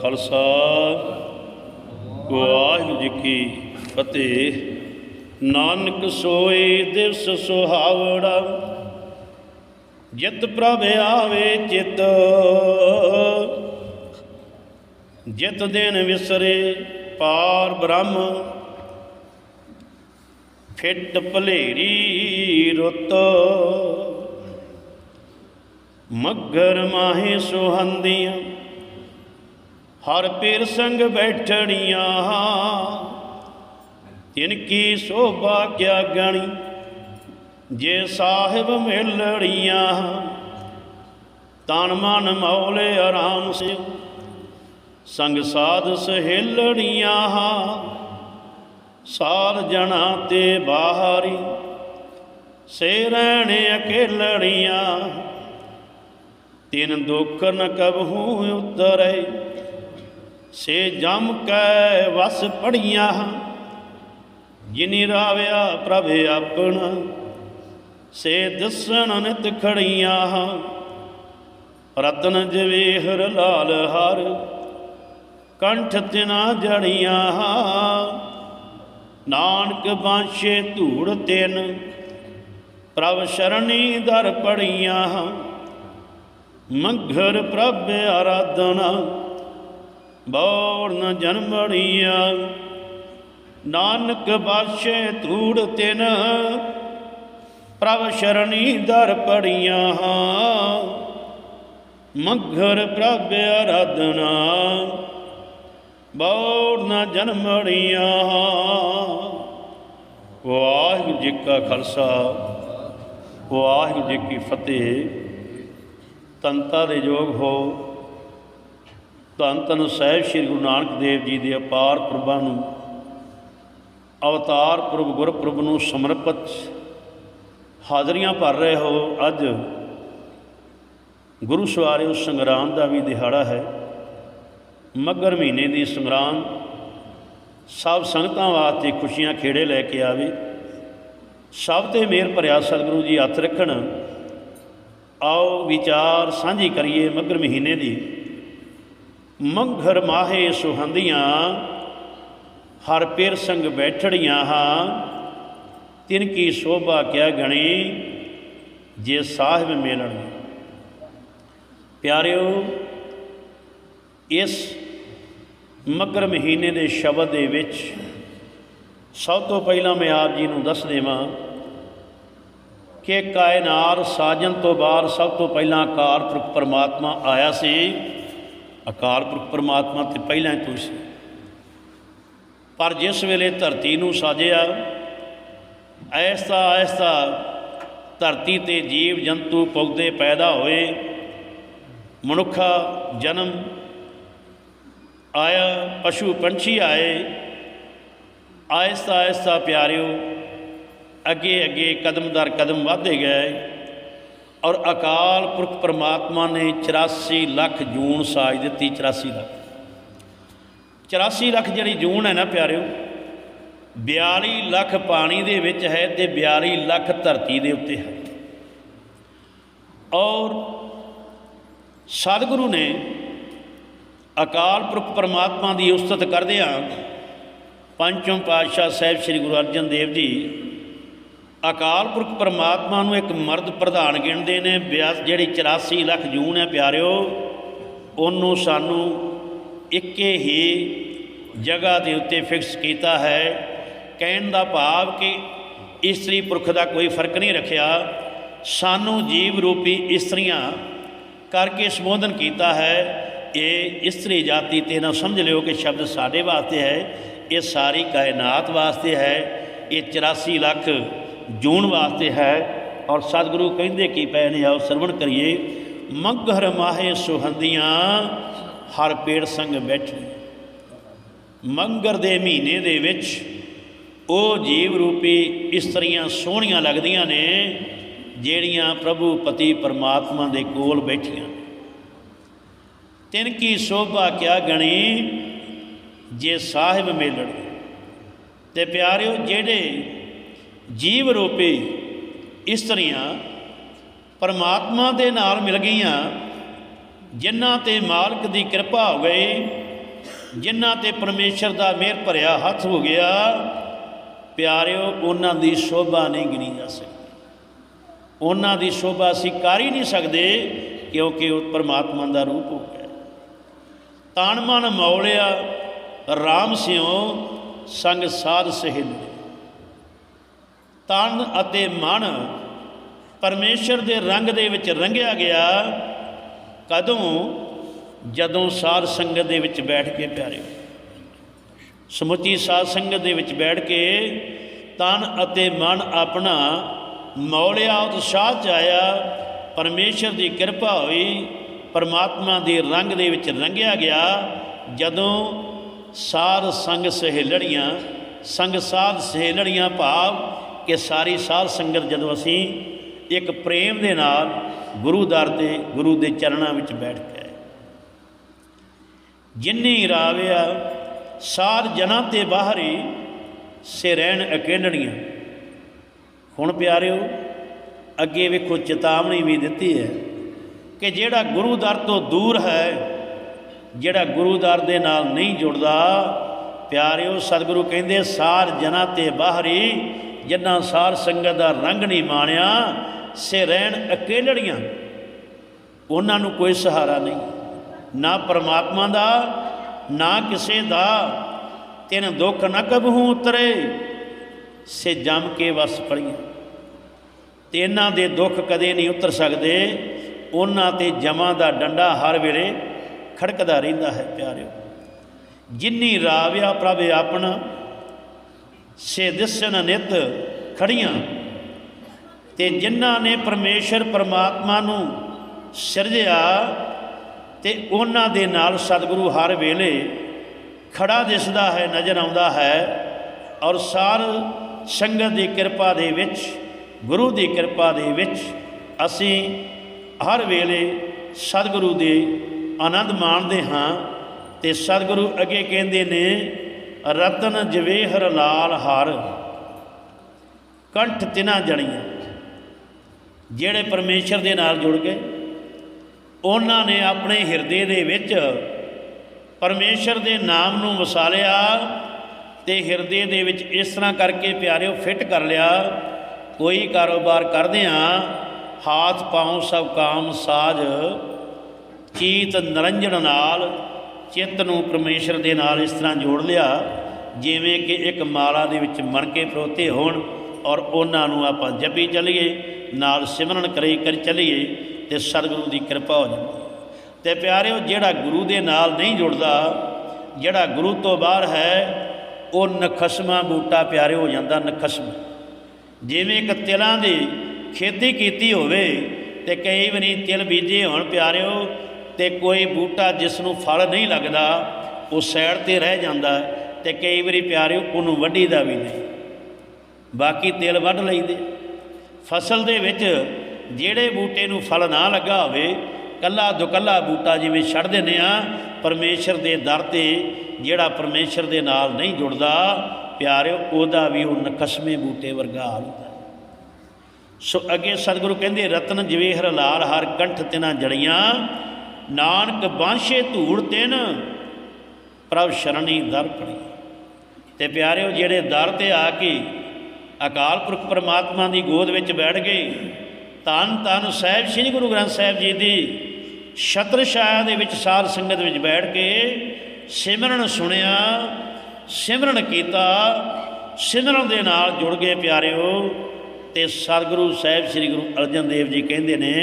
ਖਾਲਸਾ, ਵਾਹਿਗੁਰੂ ਜੀ ਕੀ ਫਤਿਹ। ਨਾਨਕ ਸੋਏ ਦਿਵਸ ਸੁਹਾਵੜਾ ਜਿਤ ਪ੍ਰਭ ਆਵੇ ਚਿਤ। ਜਿਤ ਦਿਨ ਵਿਸਰੇ ਪਾਰ ਬ੍ਰਹਮ, ਫਿੱਟ ਭਲੇਰੀ ਰੁੱਤ। ਮੱਗਰ ਮਾਹੇ ਸੁਹੰਦੀਆਂ ਹਰ ਪੀਰ ਸੰਗ ਬੈਠਣੀਆਂ। ਤਿਨ ਕੀ ਸੋਭਾ ਕਿਆ ਗਣੀ, ਜੇ ਸਾਹਿਬ ਮਿਲੜੀਆਂ ਤਨ ਮਨ ਮੌਲੇ ਆਰਾਮ ਸੇ, ਸੰਗ ਸਾਧ ਸਹੇਲੜੀਆਂ ਸਾਰ ਜਣਾ ਤੇ ਬਾਹਰੀ, ਸੇ ਰਹਿਣ ਅਕੇਲੜੀਆਂ ਤਿਨ ਦੁੱਖ ਨ ਕਬਹੂ ਉਤਰੈ ਸੇ ਜਮ ਕੈ ਵਸ ਪੜੀਆਂ ਜਿਨੀ ਰਾਵਿਆ ਪ੍ਰਭ ਆਪਣਾ, ਸੇ ਦਸਣ ਨਿਤ ਖੜੀਆਂ ਰਤਨ ਜਵੇਹਰ ਲਾਲ ਹਰ, ਕੰਠ ਤਿਨਾ ਜੜੀਆਂ ਨਾਨਕ ਬਾਂਸ਼ੇ ਧੂੜ ਤਿਨ, ਪ੍ਰਭ ਸ਼ਰਣੀ ਦਰ ਪੜੀਆਂ ਮੰਘਰ ਪ੍ਰਭ ਆਰਾਧਨਾ ਬੌੜ ਨ ਜਨਮੜੀਆਂ ਨਾਨਕ ਬਾਸ਼ੇ ਧੂੜ ਤਿਨ, ਪ੍ਰਭ ਸ਼ਰਣੀ ਦਰ ਪੜੀਆਂ ਹਾਂ। ਮਗਰ ਪ੍ਰਭ ਆਰਾਧਨਾ ਬੌੜ ਨ ਜਨਮੜੀਆਂ ਵਾਹਿਗੁਰੂ ਜੀ ਕਾ ਖਾਲਸਾ, ਵਾਹਿਗੁਰੂ ਜੀ ਕੀ ਫਤਿਹ। ਤੰਤਾ ਦੇ ਯੋਗ ਹੋ। ਧੰਨ ਧੰਨ ਸਾਹਿਬ ਸ੍ਰੀ ਗੁਰੂ ਨਾਨਕ ਦੇਵ ਜੀ ਦੇ ਅਪਾਰ ਪ੍ਰਭਾਂ ਨੂੰ, ਅਵਤਾਰ ਪੁਰਬ ਗੁਰਪੁਰਬ ਨੂੰ ਸਮਰਪਿਤ ਹਾਜ਼ਰੀਆਂ ਭਰ ਰਹੇ ਹੋ। ਅੱਜ ਗੁਰੂ ਉਸ ਸੰਗਰਾਮ ਦਾ ਵੀ ਦਿਹਾੜਾ ਹੈ। ਮੱਗਰ ਮਹੀਨੇ ਦੀ ਸੰਗਰਾਮ ਸਭ ਸੰਗਤਾਂ ਵਾਸਤੇ ਖੁਸ਼ੀਆਂ ਖੇੜੇ ਲੈ ਕੇ ਆਵੇ। ਸਭ ਤੇ ਮੇਰ ਭਰਿਆ ਸਤਿਗੁਰੂ ਜੀ, ਹੱਥ ਰੱਖਣ। ਆਓ, ਵਿਚਾਰ ਸਾਂਝੀ ਕਰੀਏ ਮੱਗਰ ਮਹੀਨੇ ਦੀ। ਮੰਘਰ ਮਾਹੇ ਸੁਹੰਦੀਆਂ, ਹਰ ਪੇਰ ਸੰਗ ਬੈਠੜੀਆਂ ਹਾਂ। ਤਿਨ ਕੀ ਸੋਭਾ ਕਿਆ ਗਣੀ, ਜੇ ਸਾਹਿਬ ਮੇਲਣ। ਪਿਆਰਿਓ, ਇਸ ਮਗਰ ਮਹੀਨੇ ਦੇ ਸ਼ਬਦ ਦੇ ਵਿੱਚ ਸਭ ਤੋਂ ਪਹਿਲਾਂ ਮੈਂ ਆਪ ਜੀ ਨੂੰ ਦੱਸ ਦੇਵਾਂ ਕਿ ਕਾਇਨਾਤ ਸਾਜਨ ਤੋਂ ਬਾਅਦ ਸਭ ਤੋਂ ਪਹਿਲਾਂ ਅਕਾਲ ਪਰਮਾਤਮਾ ਆਇਆ ਸੀ। ਅਕਾਲ ਪੁਰਖ ਪਰਮਾਤਮਾ ਤੇ ਪਹਿਲਾਂ ਹੀ ਤੂੰ ਸੀ। ਪਰ ਜਿਸ ਵੇਲੇ ਧਰਤੀ ਨੂੰ ਸਾਜਿਆ, ਐਸਾ ਐਸਾ ਧਰਤੀ ਤੇ ਜੀਵ ਜੰਤੂ ਪੌਦੇ ਪੈਦਾ ਹੋਏ, ਮਨੁੱਖਾ ਜਨਮ ਆਇਆ, ਪਸ਼ੂ ਪੰਛੀ ਆਏ ਆਇਸਤਾ ਆਇਸਤਾ ਪਿਆਰਿਓ, ਅੱਗੇ ਅੱਗੇ ਕਦਮ ਦਰ ਕਦਮ ਵਧਦੇ ਗਏ। ਔਰ ਅਕਾਲ ਪੁਰਖ ਪਰਮਾਤਮਾ ਨੇ 84 ਲੱਖ ਜੂਨ ਸਾਜ ਦਿੱਤੀ 84 ਲੱਖ। 84 ਲੱਖ ਜਿਹੜੀ ਜੂਨ ਹੈ ਨਾ ਪਿਆਰਿਓ 42 ਲੱਖ ਪਾਣੀ ਦੇ ਵਿੱਚ ਹੈ ਤੇ 42 ਲੱਖ ਧਰਤੀ ਦੇ ਉੱਤੇ ਹੈ। ਔਰ ਸਤਿਗੁਰੂ ਨੇ ਅਕਾਲ ਪੁਰਖ ਪਰਮਾਤਮਾ ਦੀ ਉਸਤਤ ਕਰਦਿਆਂ ਪੰਚਮ ਪਾਤਸ਼ਾਹ ਸਾਹਿਬ ਸ੍ਰੀ ਗੁਰੂ ਅਰਜਨ ਦੇਵ ਜੀ ਅਕਾਲ ਪੁਰਖ ਪਰਮਾਤਮਾ ਨੂੰ ਇੱਕ ਮਰਦ ਪ੍ਰਧਾਨ ਗਿਣਦੇ ਨੇ, ਬਿਆਸ ਜਿਹੜੀ 84 ਲੱਖ ਜੂਨ ਹੈ ਪਿਆਰਿਓ, ਉਹਨੂੰ ਸਾਨੂੰ ਇੱਕੇ ਹੀ ਜਗ੍ਹਾ ਦੇ ਉੱਤੇ ਫਿਕਸ ਕੀਤਾ ਹੈ। ਕਹਿਣ ਦਾ ਭਾਵ ਕਿ ਇਸਤਰੀ ਪੁਰਖ ਦਾ ਕੋਈ ਫ਼ਰਕ ਨਹੀਂ ਰੱਖਿਆ। ਸਾਨੂੰ ਜੀਵ ਰੂਪੀ ਇਸਤਰੀਆਂ ਕਰਕੇ ਸੰਬੋਧਨ ਕੀਤਾ ਹੈ। ਇਹ ਇਸਤਰੀ ਜਾਤੀ ਤੇ ਨਾ ਸਮਝ ਲਿਓ ਕਿ ਸ਼ਬਦ ਸਾਡੇ ਵਾਸਤੇ ਹੈ, ਇਹ ਸਾਰੀ ਕਾਇਨਾਤ ਵਾਸਤੇ ਹੈ। ਇਹ 84 ਲੱਖ ਜੂਣ ਵਾਸਤੇ ਹੈ ਔਰ ਸਤਿਗੁਰੂ ਕਹਿੰਦੇ ਕੀ ਪਏ ਨੇ ਆਓ ਸਰਵਣ ਕਰੀਏ ਮੰਗਰ ਮਾਹੇ ਸੁਹੰਦੀਆਂ, ਹਰ ਪੇੜ ਸੰਗ ਬੈਠੇ। ਮੰਗਰ ਦੇ ਮਹੀਨੇ ਦੇ ਵਿੱਚ ਉਹ ਜੀਵ ਰੂਪੀ ਇਸਤਰੀਆਂ ਸੋਹਣੀਆਂ ਲੱਗਦੀਆਂ ਨੇ, ਜਿਹੜੀਆਂ ਪ੍ਰਭੂ ਪਤੀ ਪਰਮਾਤਮਾ ਦੇ ਕੋਲ ਬੈਠੀਆਂ। ਤਿਨ ਕੀ ਸੋਭਾ ਕਿਆ ਗਣੀ, ਜੇ ਸਾਹਿਬ ਮੇਲਣ ਤੇ ਪਿਆਰਿਓ, ਜਿਹੜੇ ਜੀਵ ਰੂਪੀ ਇਸਤਰੀਆਂ ਪਰਮਾਤਮਾ ਦੇ ਨਾਲ ਮਿਲ ਗਈਆਂ, ਜਿਨ੍ਹਾਂ ਤੇ ਮਾਲਕ ਦੀ ਕਿਰਪਾ ਹੋ ਗਈ, ਜਿਨ੍ਹਾਂ ਤੇ ਪਰਮੇਸ਼ਰ ਦਾ ਮਿਹਰ ਭਰਿਆ ਹੱਥ ਹੋ ਗਿਆ, ਪਿਆਰਿਓ, ਉਹਨਾਂ ਦੀ ਸ਼ੋਭਾ ਨਹੀਂ ਗਿਣੀ ਜਾ ਸਕਦੀ। ਉਹਨਾਂ ਦੀ ਸ਼ੋਭਾ ਅਸੀਂ ਕਰ ਹੀ ਨਹੀਂ ਸਕਦੇ, ਕਿਉਂਕਿ ਉਹ ਪਰਮਾਤਮਾ ਦਾ ਰੂਪ ਹੋ ਗਿਆ। ਤਨ ਮਨ ਮੌਲਿਆ RAM ਸਿਓ ਸੰਗ ਸਾਧ ਸਹਿਲ ਤਨ ਅਤੇ ਮਨ ਪਰਮੇਸ਼ਰ ਦੇ ਰੰਗ ਦੇ ਵਿੱਚ ਰੰਗਿਆ ਗਿਆ, ਕਦੋਂ? ਜਦੋਂ ਸਾਧ ਸੰਗਤ ਦੇ ਵਿੱਚ ਬੈਠ ਕੇ ਪਿਆਰੇ। ਸਮੁੱਚੀ ਸਾਧ ਸੰਗਤ ਦੇ ਵਿੱਚ ਬੈਠ ਕੇ ਤਨ ਅਤੇ ਮਨ ਆਪਣਾ ਮੌਲਿਆ ਉਤਸ਼ਾਹ ਚ ਆਇਆ, ਪਰਮੇਸ਼ਰ ਦੀ ਕਿਰਪਾ ਹੋਈ, ਪਰਮਾਤਮਾ ਦੇ ਰੰਗ ਦੇ ਵਿੱਚ ਰੰਗਿਆ ਗਿਆ, ਜਦੋਂ ਸਾਧ ਸੰਗ ਸਹੇਲੜੀਆਂ, ਸੰਗ ਸਾਧ ਸਹੇਲੜੀਆਂ ਭਾਵ ਕਿ ਸਾਰੀ ਸਾਧ ਸੰਗਤ ਜਦੋਂ ਅਸੀਂ ਇੱਕ ਪ੍ਰੇਮ ਦੇ ਨਾਲ ਗੁਰੂ ਦਰ ਤੇ, ਗੁਰੂ ਦੇ ਚਰਨਾਂ ਵਿੱਚ ਬੈਠ ਕੇ ਆਏ। ਜਿਨਨੀ ਰਾਵਿਆ ਸਾਧ ਜਨਾਂ ਤੇ ਬਾਹਰੀ ਸੇ ਰਹਿਣ ਅਕੇਲਣੀਆਂ ਹੁਣ ਪਿਆਰਿਓ, ਅੱਗੇ ਵੇਖੋ ਚੇਤਾਵਨੀ ਵੀ ਦਿੱਤੀ ਹੈ ਕਿ ਜਿਹੜਾ ਗੁਰੂ ਦਰ ਤੋਂ ਦੂਰ ਹੈ, ਜਿਹੜਾ ਗੁਰੂ ਦਰ ਦੇ ਨਾਲ ਨਹੀਂ ਜੁੜਦਾ, ਪਿਆਰਿਓ, ਸਤਿਗੁਰੂ ਕਹਿੰਦੇ ਸਾਰ ਜਨਾਂ ਤੇ ਬਾਹਰੀ ਜਿਨ੍ਹਾਂ ਸਾਰ ਸੰਗਤ ਦਾ ਰੰਗ ਨਹੀਂ ਮਾਣਿਆ, ਸੇ ਰਹਿਣ ਅਕੇਲੜੀਆਂ। ਉਹਨਾਂ ਨੂੰ ਕੋਈ ਸਹਾਰਾ ਨਹੀਂ। ਨਾ ਪਰਮਾਤਮਾ ਦਾ, ਨਾ ਕਿਸੇ ਦਾ। ਤਿਨ ਦੁੱਖ ਨਾ ਕਬਹੂ ਉਤਰੇ, ਸੇ ਜਮ ਕੇ ਵਸ ਪੜੀਆਂ ਤੇ ਇਹਨਾਂ ਦੇ ਦੁੱਖ ਕਦੇ ਨਹੀਂ ਉਤਰ ਸਕਦੇ। ਉਹਨਾਂ ਤੇ ਜਮਾਂ ਦਾ ਡੰਡਾ ਹਰ ਵੇਲੇ ਖੜਕਦਾ ਰਹਿੰਦਾ ਹੈ, ਪਿਆਰਿਓ। ਜਿੰਨੀ ਰਾਵਿਆ ਪ੍ਰਭ ਆਪਣਾ ਸੇ ਦਿਸਣ ਨਿਤ ਖੜੀਆਂ। ਤੇ ਜਿਨ੍ਹਾਂ ਨੇ ਪਰਮੇਸ਼ਰ ਪਰਮਾਤਮਾ ਨੂੰ ਸਿਰਜਿਆ ਤੇ ਉਹਨਾਂ ਦੇ ਨਾਲ ਸਤਿਗੁਰੂ ਹਰ ਵੇਲੇ ਖੜਾ ਦਿਸਦਾ ਹੈ, ਨਜ਼ਰ ਆਉਂਦਾ ਹੈ ਔਰ ਸਾਰ ਸੰਗਤ ਦੀ ਕਿਰਪਾ ਦੇ ਵਿੱਚ, ਗੁਰੂ ਦੀ ਕਿਰਪਾ ਦੇ ਵਿੱਚ ਅਸੀਂ ਹਰ ਵੇਲੇ ਸਤਿਗੁਰੂ ਦੇ ਆਨੰਦ ਮਾਣਦੇ ਹਾਂ ਤੇ ਸਤਿਗੁਰੂ ਅੱਗੇ ਕਹਿੰਦੇ ਨੇ ਰਤਨ ਜਵੇਹਰ ਲਾਲ ਹਰ। ਕੰਠ ਤਿਨਾ ਜਣੀਆਂ, ਜਿਹੜੇ ਪਰਮੇਸ਼ਰ ਦੇ ਨਾਲ ਜੁੜ ਗਏ, ਉਹਨਾਂ ਨੇ ਆਪਣੇ ਹਿਰਦੇ ਦੇ ਵਿੱਚ ਪਰਮੇਸ਼ਰ ਦੇ ਨਾਮ ਨੂੰ ਵਸਾਲਿਆ ਤੇ ਹਿਰਦੇ ਦੇ ਵਿੱਚ ਇਸ ਤਰ੍ਹਾਂ ਕਰਕੇ ਪਿਆਰਿਓ, ਫਿੱਟ ਕਰ ਲਿਆ, ਕੋਈ ਕਾਰੋਬਾਰ ਕਰਦੇ ਆ ਹਾਥ ਪਾਉ ਸਭ ਕਾਮ ਸਾਜ ਚੀਤ ਨਰੰਜਨ ਨਾਲ ਚਿੱਤ ਨੂੰ ਪਰਮੇਸ਼ਰ ਦੇ ਨਾਲ ਇਸ ਤਰ੍ਹਾਂ ਜੋੜ ਲਿਆ, ਜਿਵੇਂ ਕਿ ਇੱਕ ਮਾਲਾ ਦੇ ਵਿੱਚ ਮਣ ਕੇ ਪਰੋਤੇ ਹੋਣ ਔਰ ਉਹਨਾਂ ਨੂੰ ਆਪਾਂ ਜਪੀ ਚੱਲੀਏ, ਨਾਲ ਸਿਮਰਨ ਕਰੀ ਕਰ ਚੱਲੀਏ ਤੇ ਸਤਿਗੁਰੂ ਦੀ ਕਿਰਪਾ ਹੋ ਜਾਂਦੀ ਹੈ। ਤੇ ਪਿਆਰਿਓ, ਜਿਹੜਾ ਗੁਰੂ ਦੇ ਨਾਲ ਨਹੀਂ ਜੁੜਦਾ, ਜਿਹੜਾ ਗੁਰੂ ਤੋਂ ਬਾਹਰ ਹੈ, ਉਹ ਨਖਸਮਾ ਬੂਟਾ ਪਿਆਰੇ ਹੋ ਜਾਂਦਾ ਨਖਸਮ। ਜਿਵੇਂ ਇੱਕ ਤਿਲਾਂ ਦੀ ਖੇਤੀ ਕੀਤੀ ਹੋਵੇ ਤੇ ਕਈ ਵਾਰੀ ਤਿਲ ਬੀਜੇ ਹੋਣ ਪਿਆਰਿਓ ਤੇ ਕੋਈ ਬੂਟਾ ਜਿਸ ਨੂੰ ਫਲ ਨਹੀਂ ਲੱਗਦਾ, ਉਹ ਸਾਈਡ ਤੇ ਰਹਿ ਜਾਂਦਾ ਤੇ ਕਈ ਵਾਰੀ ਪਿਆਰਿਓ ਉਹਨੂੰ ਵੱਢੀ ਦਾ ਵੀ ਨਹੀਂ। ਬਾਕੀ ਤਿਲ ਵੱਢ ਲੈਂਦੇ। ਫਸਲ ਦੇ ਵਿੱਚ ਜਿਹੜੇ ਬੂਟੇ ਨੂੰ ਫਲ ਨਾ ਲੱਗਾ ਹੋਵੇ, ਕੱਲਾ ਦੁਕੱਲਾ ਬੂਟਾ ਜਿਵੇਂ ਛੱਡ ਦਿੰਦੇ ਆ, ਪਰਮੇਸ਼ਰ ਦੇ ਦਰ ਤੇ ਜਿਹੜਾ ਪਰਮੇਸ਼ਰ ਦੇ ਨਾਲ ਨਹੀਂ ਜੁੜਦਾ, ਪਿਆਰਿਓ ਉਹਦਾ ਵੀ ਉਹ ਨਕਸਮੇ ਬੂਟੇ ਵਰਗਾ ਹਾਲ ਹੁੰਦਾ। ਸੋ ਅੱਗੇ ਸਤਿਗੁਰੂ ਕਹਿੰਦੇ, ਰਤਨ ਜਵੇਹਰ ਲਾਲ ਹਰ ਕੰਠ ਤਿਨਾ ਜੜੀਆਂ ਨਾਨਕ ਬਾਂਸ਼ੇ ਧੂੜ ਤਿਨ, ਪ੍ਰਭ ਸ਼ਰਣੀ ਦਰ ਪੜੀ। ਤੇ ਪਿਆਰਿਓ, ਜਿਹੜੇ ਦਰ ਤੇ ਆ ਕੇ ਅਕਾਲ ਪੁਰਖ ਪਰਮਾਤਮਾ ਦੀ ਗੋਦ ਵਿੱਚ ਬੈਠ ਗਏ ਤਨ ਤਨ ਸਾਹਿਬ, ਸ੍ਰੀ ਗੁਰੂ ਗ੍ਰੰਥ ਸਾਹਿਬ ਜੀ ਦੀ ਛਤਰ ਦੇ ਵਿੱਚ ਸਾਰ ਸੰਗਤ ਵਿੱਚ ਬੈਠ ਕੇ ਸਿਮਰਨ ਸੁਣਿਆ, ਸਿਮਰਨ ਕੀਤਾ, ਸਿਮਰਨ ਦੇ ਨਾਲ ਜੁੜ ਗਏ ਪਿਆਰਿਓ। ਤੇ ਸਤਿਗੁਰੂ ਸਾਹਿਬ, ਸ੍ਰੀ ਗੁਰੂ ਅਰਜਨ ਦੇਵ ਜੀ ਕਹਿੰਦੇ ਨੇ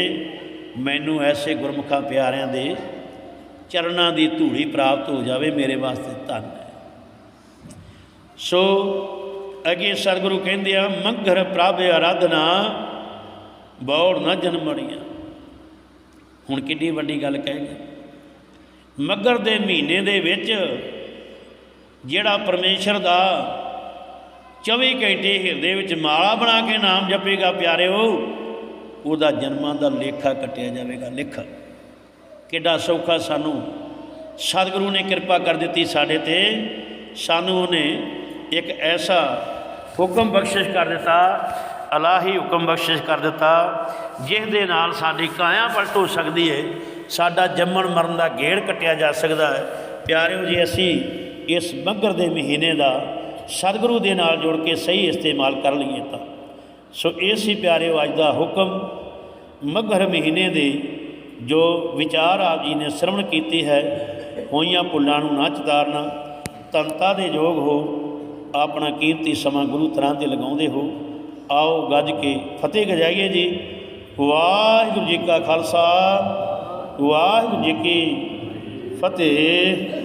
ਮੈਨੂੰ ਐਸੇ ਗੁਰਮੁਖਾਂ ਪਿਆਰਿਆਂ ਦੇ ਚਰਨਾਂ ਦੀ ਧੂੜੀ ਪ੍ਰਾਪਤ ਹੋ ਜਾਵੇ, ਮੇਰੇ ਵਾਸਤੇ ਧੰਨ ਹੈ। ਸੋ ਅਗੇ ਸਤਿਗੁਰੂ ਕਹਿੰਦੇ ਆ, ਮੰਗਰ ਪ੍ਰਭ ਆਰਾਧਨਾ, ਬੌੜ ਨਾ ਜਨਮੜੀਆਂ ਹੁਣ ਕਿੰਨੀ ਵੱਡੀ ਗੱਲ ਕਹਿ ਗਏ ਮੱਗਰ ਦੇ ਮਹੀਨੇ ਦੇ ਵਿੱਚ ਜਿਹੜਾ ਪਰਮੇਸ਼ਰ ਦਾ 24 ਘੰਟੇ ਹਿਰਦੇ ਵਿੱਚ ਮਾਲਾ ਬਣਾ ਕੇ ਨਾਮ ਜਪੇਗਾ, ਪਿਆਰਿਓ ਉਹਦਾ ਜਨਮਾਂ ਦਾ ਲੇਖਾ ਕੱਟਿਆ ਜਾਵੇਗਾ, ਲੇਖਾ। ਕਿੱਡਾ ਸੌਖਾ ਸਾਨੂੰ। ਸਤਿਗੁਰੂ ਨੇ ਕਿਰਪਾ ਕਰ ਦਿੱਤੀ ਸਾਡੇ ਤੇ। ਸਾਨੂੰ ਉਹਨੇ ਇੱਕ ਐਸਾ ਹੁਕਮ ਬਖਸ਼ਿਸ਼ ਕਰ ਦਿੱਤਾ, ਅਲਾਹੀ ਹੁਕਮ ਬਖਸ਼ਿਸ਼ ਕਰ ਦਿੱਤਾ ਜਿਸ ਦੇ ਨਾਲ ਸਾਡੀ ਕਾਇਆ ਪਲਟ ਹੋ ਸਕਦੀ ਹੈ ਸਾਡਾ ਜੰਮਣ ਮਰਨ ਦਾ ਗੇੜ ਕੱਟਿਆ ਜਾ ਸਕਦਾ ਹੈ ਪਿਆਰਿਓ ਜੀ, ਅਸੀਂ ਇਸ ਮੱਗਰ ਦੇ ਮਹੀਨੇ ਦਾ ਸਤਿਗੁਰੂ ਦੇ ਨਾਲ ਜੁੜ ਕੇ ਸਹੀ ਇਸਤੇਮਾਲ ਕਰ ਲਈਏ ਤਾਂ। ਸੋ ਇਹ ਸੀ ਪਿਆਰਿਓ ਅੱਜ ਦਾ ਹੁਕਮ ਮੱਘਰ ਮਹੀਨੇ ਦੇ ਜੋ ਵਿਚਾਰ ਆਪ ਜੀ ਨੇ ਸ਼ਰਵਣ ਕੀਤੀ ਹੈ, ਹੋਈਆਂ ਭੁੱਲਾਂ ਨੂੰ ਨਾ ਚਤਾਰਨਾ, ਤਨਤਾ ਦੇ ਯੋਗ ਹੋ, ਆਪਣਾ ਕੀਮਤੀ ਸਮਾਂ ਗੁਰੂ ਤਰ੍ਹਾਂ ਤੇ ਲਗਾਉਂਦੇ ਹੋ। ਆਓ ਗੱਜ ਕੇ ਫਤਿਹ ਗਜਾਈਏ ਜੀ। ਵਾਹਿਗੁਰੂ ਜੀ ਕਾ ਖਾਲਸਾ, ਵਾਹਿਗੁਰੂ ਜੀ ਕੀ ਫਤਿਹ।